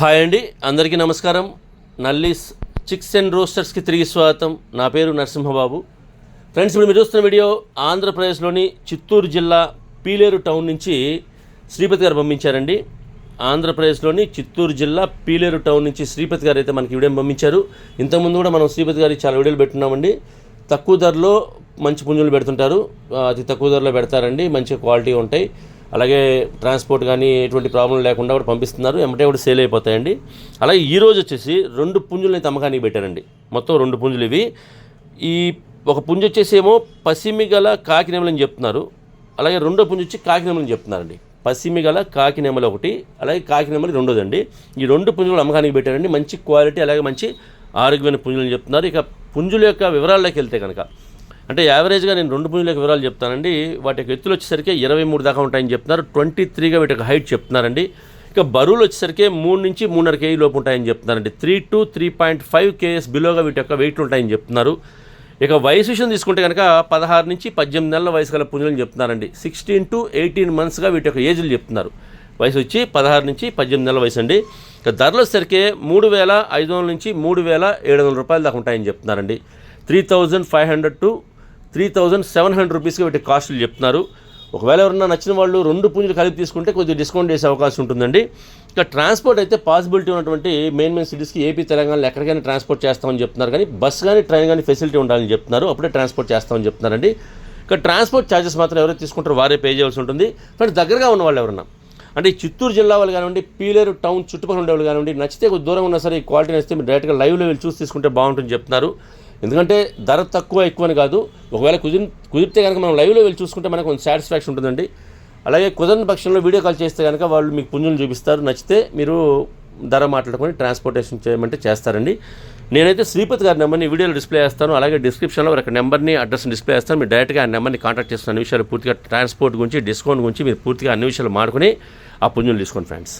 Hi అండి అందరికీ నమస్కారం. నల్లీస్ చిక్స్ అండ్ రోస్టర్స్కి తిరిగి స్వాగతం. నా పేరు నరసింహబాబు. ఫ్రెండ్స్ ఇప్పుడు మీరు చూస్తున్న వీడియో ఆంధ్రప్రదేశ్లోని చిత్తూరు జిల్లా పీలేరు టౌన్ నుంచి శ్రీపతి గారు పంపించారండి. ఆంధ్రప్రదేశ్లోని చిత్తూరు జిల్లా పీలేరు టౌన్ నుంచి శ్రీపతి గారు అయితే మనకి వీడియో పంపించారు. ఇంతకుముందు కూడా మనం శ్రీపతి గారికి చాలా వీడియోలు పెట్టున్నామండి. తక్కువ ధరలో మంచి పుంజులు పెడుతుంటారు. అతి తక్కువ ధరలో పెడతారండి. మంచి క్వాలిటీ ఉంటాయి. అలాగే ట్రాన్స్పోర్ట్ కానీ ఎటువంటి ప్రాబ్లం లేకుండా కూడా పంపిస్తున్నారు. ఎమ్మటే కూడా సేల్ అయిపోతాయండి. అలాగే ఈరోజు వచ్చేసి రెండు పుంజులు అయితే అమ్మకానికి పెట్టారండి. మొత్తం రెండు పుంజులు ఇవి. ఈ ఒక పుంజు వచ్చేసి ఏమో పసిమి గల కాకినెమలని చెప్తున్నారు. అలాగే రెండో పుంజు వచ్చి కాకినెమలని చెప్తున్నారండి. పసిమి గల ఒకటి అలాగే కాకినెమలి రెండోదండి. ఈ రెండు పుంజులు అమ్మకానికి పెట్టారండి. మంచి క్వాలిటీ అలాగే మంచి ఆరోగ్యమైన పుంజులు చెప్తున్నారు. ఇక పుంజుల యొక్క వివరాల్లోకి వెళ్తే కనుక అంటే యావరేజ్గా నేను రెండు పుంజుల యొక్క వివరాలు చెప్తానండి. వాటి యొక్క ఎత్తులు వచ్చేసరికి ఇరవై మూడు దాకా ఉంటాయని చెప్తున్నారు. ట్వంటీ త్రీగా వీటి యొక్క హైట్ చెప్తున్నారండి. ఇక బరువులు వచ్చేసరికి మూడు నుంచి మూడున్నర కేజీ లోపు ఉంటాయని చెప్తున్నారండి. Three to three point five KS బిలోగా వీటి యొక్క వెయిట్ ఉంటాయని చెప్తున్నారు. ఇక వయసు విషయం తీసుకుంటే కనుక పదహారు నుంచి పద్దెనిమిది నెలల వయసు గల పుంజులను చెప్తున్నారండి. సిక్స్టీన్ టు ఎయిటీన్ మంత్స్గా వీటి యొక్క ఏజ్లు చెప్తున్నారు. వయసు వచ్చి పదహారు నుంచి పద్దెనిమిది నెలల వయసు అండి. ఇక ధరలు వచ్చేసరికి మూడు వేల ఐదు వందల నుంచి మూడు వేల ఏడు వందల రూపాయల దాకా ఉంటాయని చెప్తున్నారండి. Three thousand five hundred to three thousand seven hundred రూపీస్కి వీటి కాస్టులు చెప్తున్నారు. ఒకవేళ ఎవరన్నా నచ్చిన వాళ్ళు రెండు పుంజులు కలిపి తీసుకుంటే కొద్దిగా డిస్కౌంట్ చేసే అవకాశం ఉంటుందండి. ఇక ట్రాన్స్పోర్ట్ అయితే పాసిబిలిటీ ఉన్నటువంటి మెయిన్ మెయిన్ సిటీస్కి ఏపీ తెలంగాణలో ఎక్కడికైనా ట్రాన్స్పోర్ట్ చేస్తామని చెప్తున్నారు. కానీ బస్ కానీ ట్రైన్ కానీ ఫెసిలిటీ ఉండాలని చెప్తున్నారు. అప్పుడే ట్రాన్స్పోర్ట్ చేస్తామని చెప్తున్నారండి. ఇక ట్రాన్స్పోర్ట్ ఛార్జెస్ మాత్రం ఎవరైతే తీసుకుంటారో వారే పే చేయాల్సి ఉంటుంది. ఫ్రెండ్స్ దగ్గరగా ఉన్న వాళ్ళు ఎవరన్నా అంటే చిత్తూరు జిల్లా వాళ్ళు కానివ్వండి పీలేరు టౌన్ చుట్టుపక్కల ఉండే వాళ్ళు కానివ్వండి నచ్చితే కొద్ది దూరం ఉన్నా సరే ఈ క్వాలిటీ నచ్చితే మీరు డైరెక్ట్గా లైవ్లో వెళ్ళి చూసి తీసుకుంటే బాగుంటుంది చెప్తున్నారు. ఎందుకంటే ధర తక్కువ ఎక్కువ అని కాదు. ఒకవేళ కుదిరి కుదిరితే కనుక మనం లైవ్లో వెళ్ళి చూసుకుంటే మనకు కొంచెం సాటిస్ఫాక్షన్ ఉంటుందండి. అలాగే కుదరని పక్షంలో వీడియో కాల్ చేస్తే కనుక వాళ్ళు మీకు పుంజులు చూపిస్తారు. నచ్చితే మీరు ధర మాట్లాడుకొని ట్రాన్స్పోర్టేషన్ చేయమంటే చేస్తారండి. నేనైతే శ్రీపతి గారి నెంబర్ని వీడియోలో డిస్ప్లే చేస్తాను. అలాగే డిస్క్రిప్షన్లో ఒక నెంబర్ని అడ్రస్ డిస్ప్లే చేస్తాను. మీరు డైరెక్ట్గా ఆ నెంబర్ని కాంటాక్ట్ చేస్తున్న అన్ని విషయాలు పూర్తిగా ట్రాన్స్పోర్ట్ గురించి డిస్కౌంట్ గురించి మీరు పూర్తిగా అన్ని విషయాలు మాడుకొని ఆ పుంజులు తీసుకోండి ఫ్రెండ్స్.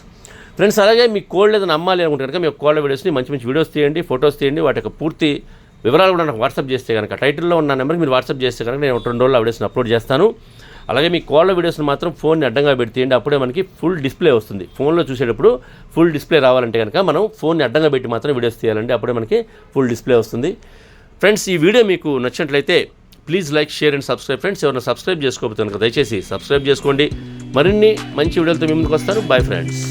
ఫ్రెండ్స్ అలాగే మీ కోల్డ్ ఏదైనా అమ్మాలి అనుకుంటే కనుక మీ కోళ్ళ వీడియోస్ని మంచి మంచి వీడియోస్ తీయండి ఫొటోస్ తీయండి. వాటి యొక్క పూర్తి వివరాలు కూడా నాకు వాట్సాప్ చేస్తే కనుక టైటిల్లో ఉన్న నెంబర్కి మీరు వాట్సాప్ చేస్తే కనుక నేను రెండు రోజులు ఆ వీడియోస్ని అప్లోడ్ చేస్తాను. అలాగే మీ కోళ్ళ వీడియోస్ని మాత్రం ఫోన్ని అడ్డంగా పెట్టేయండి అప్పుడే మనకి ఫుల్ డిస్ప్లే వస్తుంది. ఫోన్లో చూసేటప్పుడు ఫుల్ డిస్ప్లే రావాలంటే కనుక మనం ఫోన్ని అడ్డంగా పెట్టి మాత్రం వీడియోస్ తీయాలండి అప్పుడే మనకి ఫుల్ డిస్ప్లే వస్తుంది. ఫ్రెండ్స్ ఈ వీడియో మీకు నచ్చినట్లయితే please like share and subscribe. Friends ఎవరైనా సబ్స్క్రైబ్ చేసుకోకపోతే కనుక దయచేసి సబ్స్క్రైబ్ చేసుకోండి. మరిన్ని మంచి వీడియోలతో మీ ముందుకు వస్తారు బాయ్ ఫ్రెండ్స్.